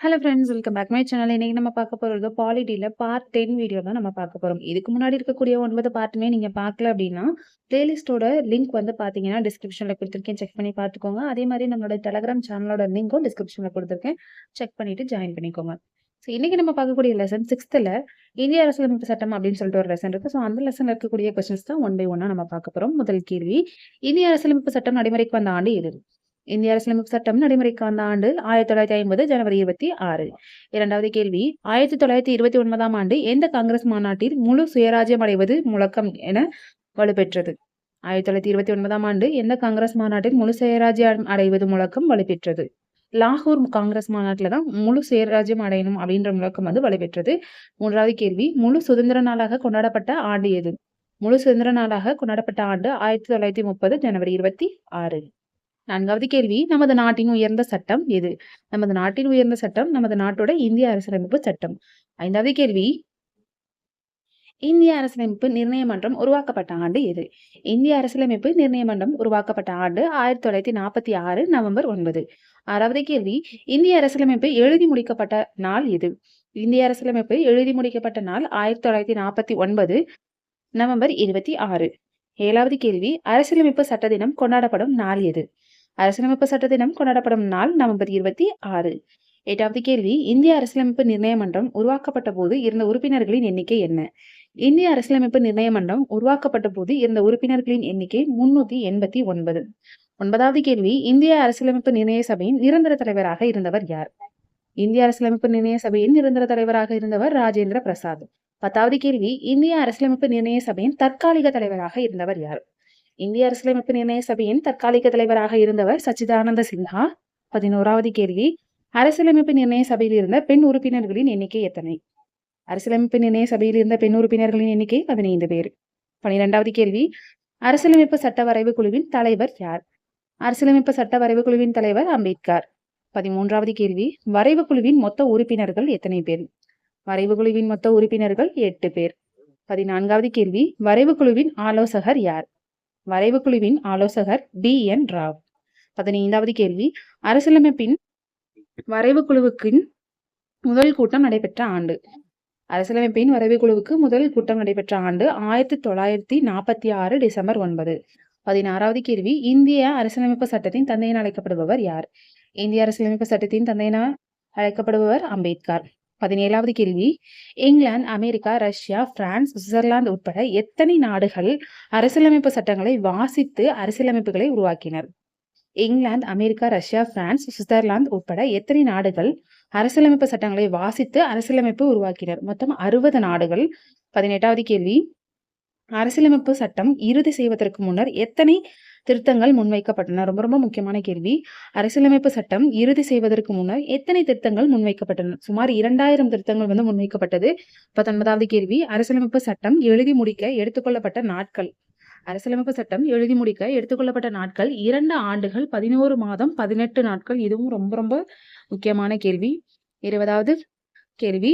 Hello friends welcome back my channel இன்னைக்கு நம்ம பார்க்க போகிறது பாலிட்டியில் பார்ட் டென் வீடியோ தான் நம்ம பார்க்க போகிறோம் இதுக்கு முன்னாடி இருக்கக்கூடிய ஒன்பது பார்ட்டுமே நீங்கள் பார்க்கல அப்படின்னா பிளேலிஸ்ட்டோட லிங்க் வந்து பார்த்தீங்கன்னா டிஸ்கிரிப்ஷனில் கொடுத்துருக்கேன். செக் பண்ணி பார்த்துக்கோங்க. அதே மாதிரி நம்மளோட டெலகிராம் சேனலோட லிங்க்கும் டிஸ்கிரிப்ஷனில் கொடுத்துருக்கேன். செக் பண்ணிவிட்டு ஜாயின் பண்ணிக்கோங்க. ஸோ இன்றைக்கி நம்ம பார்க்கக்கூடிய லெசன் சிக்ஸ்த்தில் இந்திய அரசியலமைப்பு சட்டம் அப்படின்னு சொல்லிட்டு ஒரு லெசன் இருக்குது ஸோ அந்த லெசனில் இருக்கக்கூடிய கொஸ்டின்ஸ் தான் ஒன் பை ஒன்னாக நம்ம பார்க்க போகிறோம் முதல் கேள்வி இந்திய அரசியலமைப்பு சட்டம் நடைமுறைக்கு வந்த ஆண்டு எது? இந்திய அரசியலமைப்பு சட்டம் நடைமுறைக்கு வந்த ஆண்டு ஆயிரத்தி தொள்ளாயிரத்தி ஐம்பது ஜனவரி இருபத்தி ஆறு. இரண்டாவது கேள்வி ஆயிரத்தி தொள்ளாயிரத்தி இருபத்தி ஒன்பதாம் ஆண்டு எந்த காங்கிரஸ் மாநாட்டில் முழு சுயராஜ்யம் அடைவது முழக்கம் என வலுப்பெற்றது? ஆயிரத்தி தொள்ளாயிரத்தி இருபத்தி ஒன்பதாம் ஆண்டு எந்த காங்கிரஸ் மாநாட்டில் முழு சுயராஜ்யம் அடைவது முழக்கம் வலுப்பெற்றது? லாகூர் காங்கிரஸ் மாநாட்டில் தான் முழு சுயராஜ்யம் அடையணும் அப்படின்ற முழக்கம் வந்து வலுப்பெற்றது. மூன்றாவது கேள்வி முழு சுதந்திர நாளாக கொண்டாடப்பட்ட ஆண்டு எது? முழு சுதந்திர நாளாக கொண்டாடப்பட்ட ஆண்டு ஆயிரத்தி தொள்ளாயிரத்தி முப்பது ஜனவரி இருபத்தி ஆறு. நான்காவது கேள்வி நமது நாட்டின் உயர்ந்த சட்டம் எது? நமது நாட்டின் உயர்ந்த சட்டம் நமது நாட்டோட இந்திய அரசியலமைப்பு சட்டம். ஐந்தாவது கேள்வி இந்திய அரசியலமைப்பு நிர்ணய மன்றம் உருவாக்கப்பட்ட ஆண்டு எது? இந்திய அரசியலமைப்பு நிர்ணய மன்றம் உருவாக்கப்பட்ட ஆண்டு ஆயிரத்தி தொள்ளாயிரத்தி நாற்பத்தி ஆறு நவம்பர் ஒன்பது. ஆறாவது கேள்வி இந்திய அரசியலமைப்பு எழுதி முடிக்கப்பட்ட நாள் எது? இந்திய அரசியலமைப்பு எழுதி முடிக்கப்பட்ட நாள் ஆயிரத்தி தொள்ளாயிரத்தி நாற்பத்தி ஒன்பது நவம்பர் இருபத்தி ஆறு. ஏழாவது கேள்வி அரசியலமைப்பு சட்ட தினம் கொண்டாடப்படும் நாள் எது? அரசியலமைப்பு சட்ட தினம் கொண்டாடப்படும் நாள் நவம்பர் இருபத்தி ஆறு. எட்டாவது கேள்வி இந்திய அரசியலமைப்பு நிர்ணய மன்றம் உருவாக்கப்பட்ட போது இருந்த உறுப்பினர்களின் எண்ணிக்கை என்ன? இந்திய அரசியலமைப்பு நிர்ணய மன்றம் உருவாக்கப்பட்ட போது இருந்த உறுப்பினர்களின் எண்ணிக்கை முன்னூத்தி எண்பத்தி ஒன்பது. ஒன்பதாவது கேள்வி இந்திய அரசியலமைப்பு நிர்ணய சபையின் நிரந்தர தலைவராக இருந்தவர் யார்? இந்திய அரசியலமைப்பு நிர்ணய சபையின் நிரந்தர தலைவராக இருந்தவர் ராஜேந்திர பிரசாத். பத்தாவது கேள்வி இந்திய அரசியலமைப்பு நிர்ணய சபையின் தற்காலிக தலைவராக இருந்தவர் யார்? இந்திய அரசியலமைப்பு நிர்ணய சபையின் தற்காலிக தலைவராக இருந்தவர் சச்சிதானந்த சின்ஹா. பதினோராவது கேள்வி. அரசியலமைப்பு நிர்ணய சபையில் இருந்த பெண் உறுப்பினர்களின் எண்ணிக்கை எத்தனை? அரசியலமைப்பு நிர்ணய சபையில் இருந்த பெண் உறுப்பினர்களின் எண்ணிக்கை பதினைந்து பேர். பனிரெண்டாவது கேள்வி. அரசியலமைப்பு சட்ட வரைவு குழுவின் தலைவர் யார்? அரசியலமைப்பு சட்ட வரைவு குழுவின் தலைவர் அம்பேத்கர். பதிமூன்றாவது கேள்வி. வரைவு குழுவின் மொத்த உறுப்பினர்கள் எத்தனை பேர்? வரைவு குழுவின் மொத்த உறுப்பினர்கள் எட்டு பேர். பதினான்காவது கேள்வி. வரைவு குழுவின் ஆலோசகர் யார்? வரைவு குழுவின் ஆலோசகர் டி. என். ராவ். பதினைந்தாவது கேள்வி. அரசியலமைப்பின் வரைவு குழுவுக்கின் முதல் கூட்டம் நடைபெற்ற ஆண்டு. அரசியலமைப்பின் வரைவு குழுவுக்கு முதல் கூட்டம் நடைபெற்ற ஆண்டு ஆயிரத்தி தொள்ளாயிரத்தி நாற்பத்தி ஆறு டிசம்பர் ஒன்பது. பதினாறாவது கேள்வி. இந்திய அரசியலமைப்பு சட்டத்தின் தந்தையின் அழைக்கப்படுபவர் யார்? இந்திய அரசியலமைப்பு சட்டத்தின் தந்தையினால் அழைக்கப்படுபவர் அம்பேத்கர். பதினேழாவது கேள்வி. England America Russia France Switzerland உட்பட எத்தனை நாடுகள் அரசியலமைப்பு சட்டங்களை வாசித்து அரசியலமைப்புகளை உருவாக்கினர்? England America Russia France Switzerland உட்பட எத்தனை நாடுகள் அரசியலமைப்பு சட்டங்களை வாசித்து அரசியலமைப்பு உருவாக்கினர்? மொத்தம் அறுபது நாடுகள். பதினெட்டாவது கேள்வி. அரசியலமைப்பு சட்டம் இறுதி செய்வதற்கு முன்னர் எத்தனை திருத்தங்கள் முன்வைக்கப்பட்டன. ரொம்ப ரொம்ப முக்கியமான கேள்வி. அரசியலமைப்பு சட்டம் இறுதி செய்வதற்கு முன்னர் எத்தனை திருத்தங்கள் முன்வைக்கப்பட்டன? சுமார் இரண்டாயிரம் திருத்தங்கள் வந்து முன்வைக்கப்பட்டது. பத்தொன்பதாவது கேள்வி. அரசியலமைப்பு சட்டம் எழுதி முடிக்க எடுத்துக்கொள்ளப்பட்ட நாட்கள். அரசியலமைப்பு சட்டம் எழுதி முடிக்க எடுத்துக்கொள்ளப்பட்ட நாட்கள் இரண்டு ஆண்டுகள் பதினோரு மாதம் பதினெட்டு நாட்கள். இதுவும் ரொம்ப ரொம்ப முக்கியமான கேள்வி. இருபதாவது கேள்வி.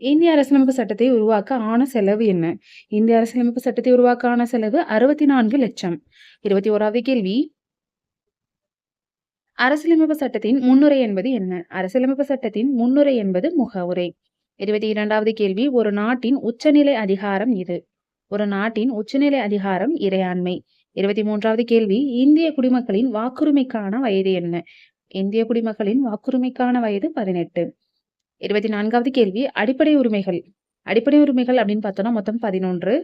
இந்திய அரசியலமைப்பு சட்டத்தை உருவாக்க ஆன செலவு என்ன? இந்திய அரசியலமைப்பு சட்டத்தை உருவாக்க ஆன செலவு அறுபத்தி நான்கு லட்சம். இருபத்தி ஓராவது கேள்வி. அரசியலமைப்பு சட்டத்தின் முன்னுரை என்பது என்ன? அரசியலமைப்பு சட்டத்தின் முன்னுரை என்பது முகவுரை. இருபத்தி இரண்டாவது கேள்வி. ஒரு நாட்டின் உச்சநிலை அதிகாரம் இது. ஒரு நாட்டின் உச்சநிலை அதிகாரம் இறையாண்மை. இருபத்தி மூன்றாவது கேள்வி. இந்திய குடிமக்களின் வாக்குரிமைக்கான வயது என்ன? இந்திய குடிமக்களின் வாக்குரிமைக்கான வயது பதினெட்டு. இருபத்தி நான்காவது கேள்வி அடிப்படை உரிமைகள். அடிப்படை உரிமைகள் அப்படின்னு பார்த்தோம்னா மொத்தம் பதினொன்று.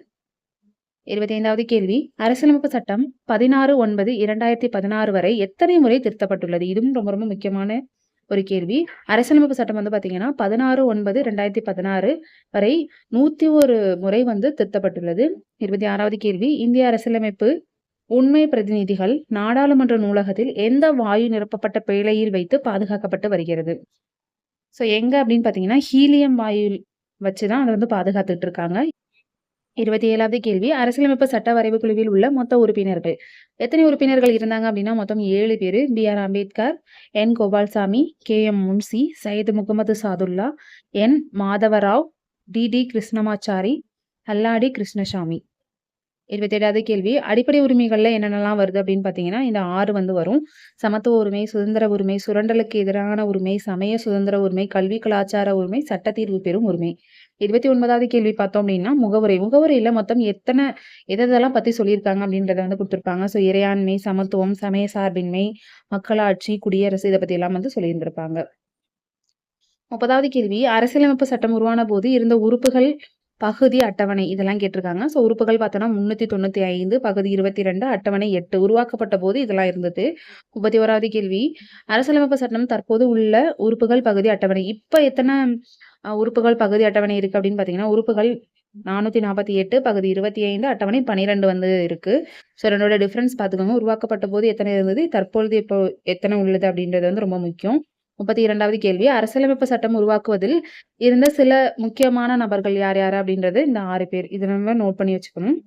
இருபத்தி ஐந்தாவது கேள்வி அரசியலமைப்பு சட்டம் பதினாறு ஒன்பது இரண்டாயிரத்தி பதினாறு வரை எத்தனை முறை திருத்தப்பட்டுள்ளது? இதுவும் ரொம்ப ரொம்ப முக்கியமான ஒரு கேள்வி. அரசியலமைப்பு சட்டம் வந்து பார்த்தீங்கன்னா பதினாறு ஒன்பது ரெண்டாயிரத்தி பதினாறு வரை நூற்றி ஒரு முறை வந்து திருத்தப்பட்டுள்ளது. இருபத்தி ஆறாவது கேள்வி இந்திய அரசியலமைப்பு உண்மை பிரதிநிதிகள் நாடாளுமன்ற நூலகத்தில் எந்த வாயு நிரப்பப்பட்ட பேழையில் வைத்து பாதுகாக்கப்பட்டு வருகிறது? ஸோ எங்கே அப்படின்னு பார்த்தீங்கன்னா ஹீலியம் வாயு வச்சு தான் அதை வந்து பாதுகாத்துட்டு இருக்காங்க இருபத்தி ஏழாவது கேள்வி. அரசியலமைப்பு சட்ட வரைவு குழுவில் உள்ள மொத்த உறுப்பினர்கள். எத்தனை உறுப்பினர்கள் இருந்தாங்க அப்படின்னா மொத்தம் ஏழு பேர். B R Ambedkar N Gopalaswamy K M Munshi Syed Mohammed Saadulla N Madhava Rao T T Krishnamachari Alladi Krishnaswamy. 27வது கேள்வி அடிப்படை உரிமைகளில் என்னென்னலாம் வருது அப்படின்னு பார்த்தீங்கன்னா, இந்த ஆறு வந்து வரும். சமத்துவ உரிமை, சுதந்திர உரிமை, சுரண்டலுக்கு எதிரான உரிமை, சமய சுதந்திர உரிமை, கல்வி கலாச்சார உரிமை, சட்ட தீர்வு பெறும் உரிமை. 29வது கேள்வி பார்த்தோம் அப்படின்னா, முகவுரை. முகவுரையில மொத்தம் எத்தனை எதெல்லாம் பற்றி சொல்லியிருக்காங்க அப்படின்றத வந்து கொடுத்துருப்பாங்க ஸோ இறையாண்மை, சமத்துவம், சமய சார்பின்மை, மக்களாட்சி, குடியரசு இதை பத்தியெல்லாம் வந்து சொல்லியிருந்திருப்பாங்க. 30வது கேள்வி அரசியலமைப்பு சட்டம் உருவான போது இருந்த உறுப்புகள், பகுதி, அட்டவணை இதெல்லாம் கேட்டிருக்காங்க. ஸோ உறுப்புகள் பார்த்தோன்னா முந்நூற்றி தொண்ணூற்றி ஐந்து பகுதி 22, அட்டவணை எட்டு உருவாக்கப்பட்ட போது இதெல்லாம் இருந்தது. 31வது கேள்வி அரசியலமைப்பு சட்டம் தற்போது உள்ள உறுப்புகள், பகுதி, அட்டவணை. இப்ப எத்தனை உறுப்புகள், பகுதி, அட்டவணை இருக்கு அப்படின்னு பார்த்தீங்கன்னா, உறுப்புகள் 448, பகுதி 25, அட்டவணை 12 வந்து இருக்கு. ஸோ ரெண்டோட டிஃபரன்ஸ் பார்த்துக்கோங்க. உருவாக்கப்பட்ட போது எத்தனை இருந்தது, தற்பொழுது இப்போ எத்தனை உள்ளது அப்படின்றது வந்து ரொம்ப முக்கியம். 32வது கேள்வி அரசியலமைப்பு சட்டம் உருவாக்குவதில் இருந்த சில முக்கியமான நபர்கள் யார் யார் அப்படின்றது இந்த ஆறு பேர். இத நம்ம நோட் பண்ணி வச்சுக்கணும்.